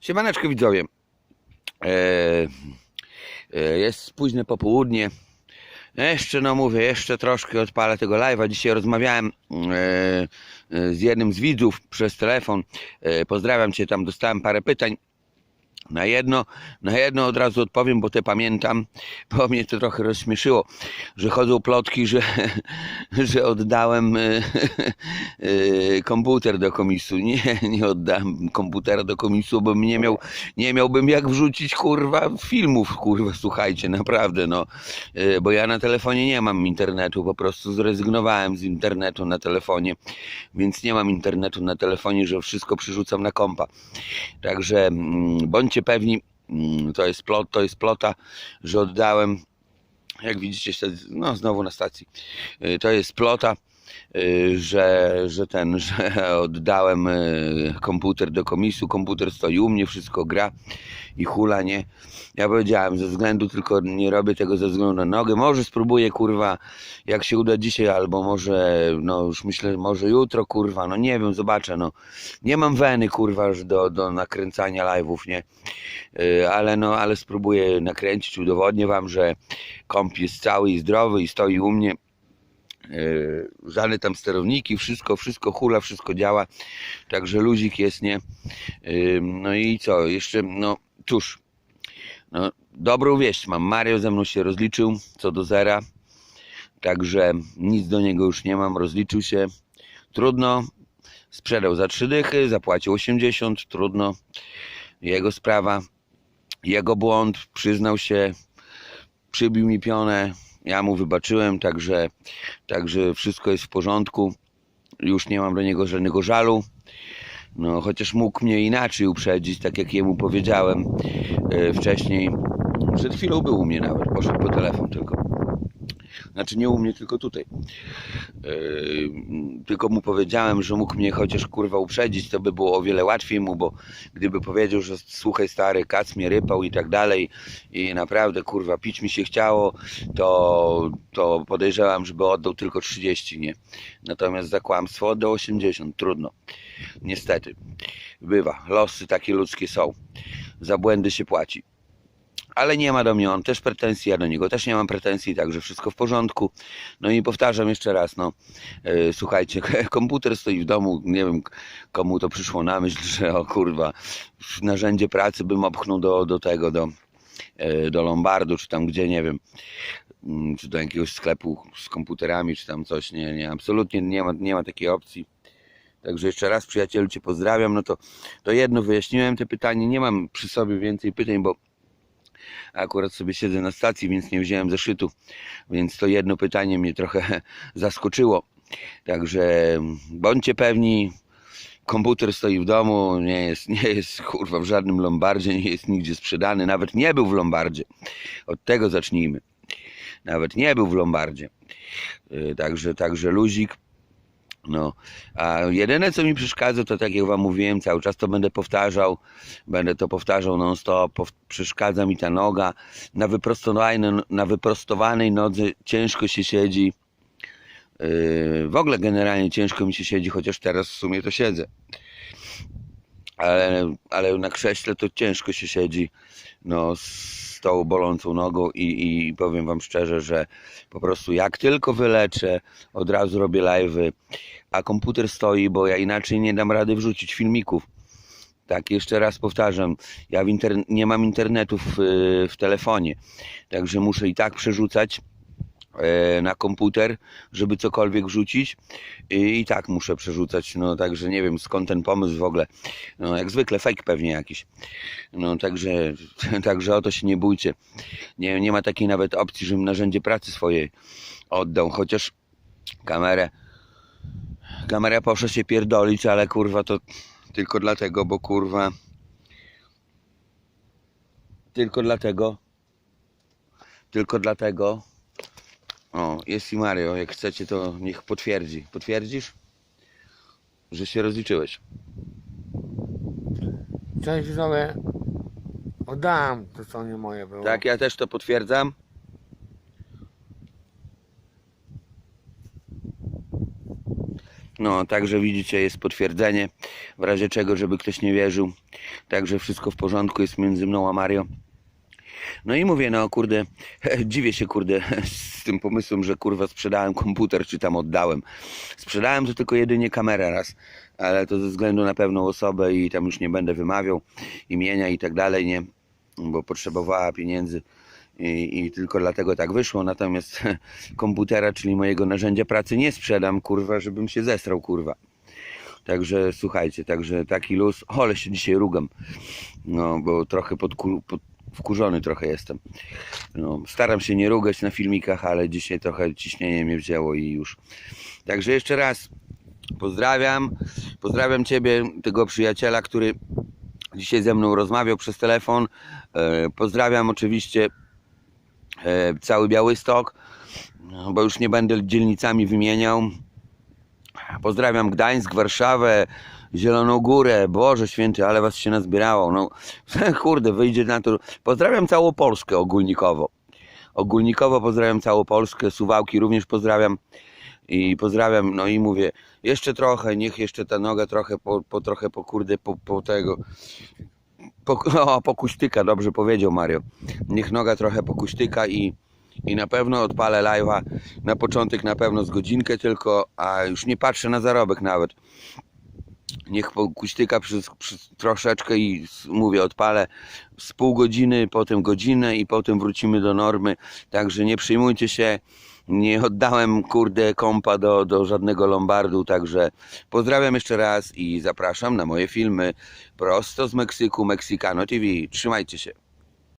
Siemaneczko widzowie. E, e, jest późne popołudnie. Jeszcze, no mówię, jeszcze troszkę odpalę tego live'a. Dzisiaj rozmawiałem e, e, z jednym z widzów przez telefon. E, pozdrawiam Cię, tam dostałem parę pytań. Na jedno, na jedno od razu odpowiem, bo te pamiętam, bo mnie to trochę rozśmieszyło, że chodzą plotki, że, że oddałem e, e, komputer do komisu. Nie, nie oddałem komputera do komisu, bo nie, miał, nie miałbym jak wrzucić kurwa filmów, kurwa, słuchajcie, naprawdę, no. E, Bo ja na telefonie nie mam internetu, po prostu zrezygnowałem z internetu na telefonie, więc nie mam internetu na telefonie, że wszystko przerzucam na kompa. Także mm, bądźcie pewni, mm, to jest plot, to jest plota, że oddałem, jak widzicie, no znowu na stacji, Y, to jest plota, y, że, że ten, że oddałem y, komputer do komisu, komputer stoi u mnie, wszystko gra i hula, nie? Ja powiedziałem, ze względu tylko nie robię tego ze względu na nogę, może spróbuję, kurwa, jak się uda dzisiaj, albo może, no już myślę, może jutro, kurwa, no nie wiem, zobaczę, no. Nie mam weny, kurwa, do, do nakręcania live'ów, nie? Yy, ale no, ale spróbuję nakręcić, udowodnię wam, że komp jest cały i zdrowy i stoi u mnie. Yy, żadne tam sterowniki, wszystko, wszystko hula, wszystko działa, także luzik jest, nie? Yy, no i co, jeszcze, no cóż, no, dobrą wieść mam, Mario ze mną się rozliczył co do zera, także nic do niego już nie mam, rozliczył się, trudno, sprzedał za 3 dychy, zapłacił 80, trudno, jego sprawa, jego błąd, przyznał się, przybił mi pionę, ja mu wybaczyłem, także, także wszystko jest w porządku, już nie mam do niego żadnego żalu, no chociaż mógł mnie inaczej uprzedzić, tak jak jemu powiedziałem e, wcześniej, przed chwilą był u mnie nawet, poszedł po telefon tylko. Znaczy nie u mnie, tylko tutaj. Yy, tylko mu powiedziałem, że mógł mnie chociaż kurwa uprzedzić, to by było o wiele łatwiej mu, bo gdyby powiedział, że słuchaj stary, kac mnie rypał i tak dalej i naprawdę kurwa pić mi się chciało, to, to podejrzewam, żeby oddał tylko 30, nie? Natomiast za kłamstwo oddał 80, trudno. Niestety. Bywa, losy takie ludzkie są. Za błędy się płaci ale nie ma do mnie on też pretensji, ja do niego też nie mam pretensji, także wszystko w porządku. No i powtarzam jeszcze raz, no e, słuchajcie, komputer stoi w domu, nie wiem komu to przyszło na myśl, że o kurwa, narzędzie pracy bym opchnął do, do tego, do, e, do Lombardu, czy tam gdzie, nie wiem, mm, czy do jakiegoś sklepu z komputerami, czy tam coś, nie, nie, absolutnie nie ma, nie ma takiej opcji. Także jeszcze raz przyjacielu Cię pozdrawiam, no to, to jedno wyjaśniłem te pytanie, nie mam przy sobie więcej pytań, bo Akurat sobie siedzę na stacji, więc nie wziąłem zeszytu, więc to jedno pytanie mnie trochę zaskoczyło. Także bądźcie pewni, komputer stoi w domu, nie jest, nie jest kurwa w żadnym lombardzie, nie jest nigdzie sprzedany, nawet nie był w lombardzie. Od tego zacznijmy. Nawet nie był w lombardzie. Yy, Także, także luzik. No, a jedyne co mi przeszkadza, to tak jak wam mówiłem, cały czas to będę powtarzał, będę to powtarzał non stop, pow- przeszkadza mi ta noga. Na wyprostowanej, na wyprostowanej nodze ciężko się siedzi. Yy, w ogóle generalnie ciężko mi się siedzi, chociaż teraz w sumie to siedzę. Ale, ale na krześle to ciężko się siedzi no, z tą bolącą nogą i, i powiem wam szczerze, że po prostu jak tylko wyleczę, od razu robię live'y, a komputer stoi, bo ja inaczej nie dam rady wrzucić filmików. Tak, jeszcze raz powtarzam, ja nie mam internetu w, w telefonie, także muszę i tak przerzucać na komputer, żeby cokolwiek wrzucić. I, i tak muszę przerzucać, no także nie wiem skąd ten pomysł w ogóle, no jak zwykle fake pewnie jakiś, no także, także o to się nie bójcie, nie, nie ma takiej nawet opcji, żebym narzędzie pracy swojej oddał, chociaż kamerę kamera poszła się pierdolić, ale kurwa to tylko dlatego, bo kurwa tylko dlatego tylko dlatego o, jest i Mario, jak chcecie to niech potwierdzi. Potwierdzisz? Że się rozliczyłeś. Cześć widzowie. Oddałem to co nie moje było. Tak, ja też to potwierdzam. No, także widzicie, jest potwierdzenie, w razie czego, żeby ktoś nie wierzył. Także wszystko w porządku jest między mną a Mario. No i mówię, no kurde, dziwię się kurde z tym pomysłem, że kurwa sprzedałem komputer, czy tam oddałem. Sprzedałem to tylko jedynie kamerę raz, ale to ze względu na pewną osobę i tam już nie będę wymawiał imienia i tak dalej, nie, bo potrzebowała pieniędzy i, i tylko dlatego tak wyszło. Natomiast komputera, czyli mojego narzędzia pracy nie sprzedam, kurwa, żebym się zesrał, kurwa. Także słuchajcie, także taki luz. O, ale się dzisiaj rugam. No, bo trochę podku, pod, wkurzony trochę jestem. No, staram się nie rugać na filmikach, ale dzisiaj trochę ciśnienie mnie wzięło i już. Także jeszcze raz pozdrawiam. Pozdrawiam Ciebie, tego przyjaciela, który dzisiaj ze mną rozmawiał przez telefon. E, Pozdrawiam oczywiście e, cały Białystok, no, bo już nie będę dzielnicami wymieniał. Pozdrawiam Gdańsk, Warszawę, Zieloną Górę. Boże święty, ale was się nazbierało. No, kurde, wyjdzie na to. Pozdrawiam całą Polskę ogólnikowo. Ogólnikowo pozdrawiam całą Polskę, Suwałki również pozdrawiam. I pozdrawiam, no i mówię, jeszcze trochę, niech jeszcze ta noga trochę po, po trochę po kurde, po, po tego. Po, o, po kuśtyka, dobrze powiedział Mario. Niech noga trochę pokuśtyka i, i na pewno odpalę live'a. Na początek na pewno z godzinkę tylko, a już nie patrzę na zarobek nawet. Niech pokuśtyka przez, przez troszeczkę i mówię, odpalę z pół godziny, potem godzinę i potem wrócimy do normy. Także nie przejmujcie się. Nie oddałem kurde kompa do, do żadnego lombardu, także pozdrawiam jeszcze raz i zapraszam na moje filmy prosto z Meksyku, Mexicano TV. Trzymajcie się.